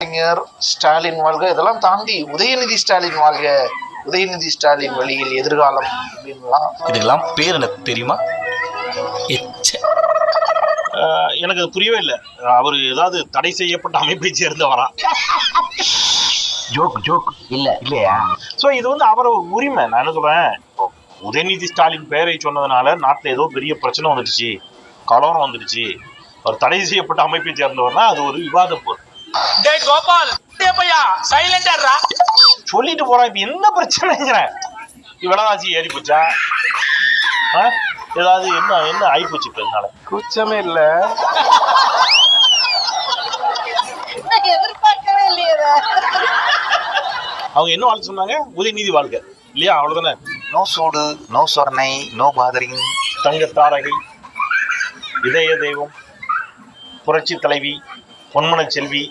கலைஞர் ஸ்டாலின் வாழ்க. இதெல்லாம் தாண்டி உதயநிதி ஸ்டாலின் வாழ்க. உதயநிதி ஸ்டாலின் வழியில் எதிர்காலம் அப்படின்லாம். இதுக்கெல்லாம் பேர் எனக்கு தெரியுமா? எனக்கு அது புரியவே இல்லை. அவர் ஏதாவது தடை செய்யப்பட்ட அமைப்பை சேர்ந்தவரா? Joke joke. இல்ல இல்லையா? ஸோ இது வந்து அவரோட உரிமை. நான் என்ன சொல்றேன்? உதயநிதி ஸ்டாலின் பெயரை சொன்னதுனால நாட்டில் ஏதோ பெரிய பிரச்சனை வந்துடுச்சு. கலவரம் வந்துடுச்சு. அவர் தடை செய்யப்பட்ட அமைப்பை சேர்ந்தவர்னா அது ஒரு விவாத பொருள் டேய் கோபால் பையா சைலண்டா சொல்லிட்டு போறான் இப்ப என்ன பிரச்சனைங்கிறேன் விலைவாசி ஏறி போச்சா? ஆ? ஏதாவது என்ன என்ன ஆகி போச்சு இப்ப இதனால கூச்சமே இல்ல. எதிர்பார்க்கவே இல்லையே இதை. அவங்க என்ன வாழ்க்கை சொன்னாங்க? உதயநிதி வாழ்க்கை. இல்லையா? அவ்வளவுதானே? நோ சூடு நோ சொர்ணை நோ பாதரிங் தங்க தாரகை இதய தெய்வம் புரட்சி தலைவி பொன்மன செல்வி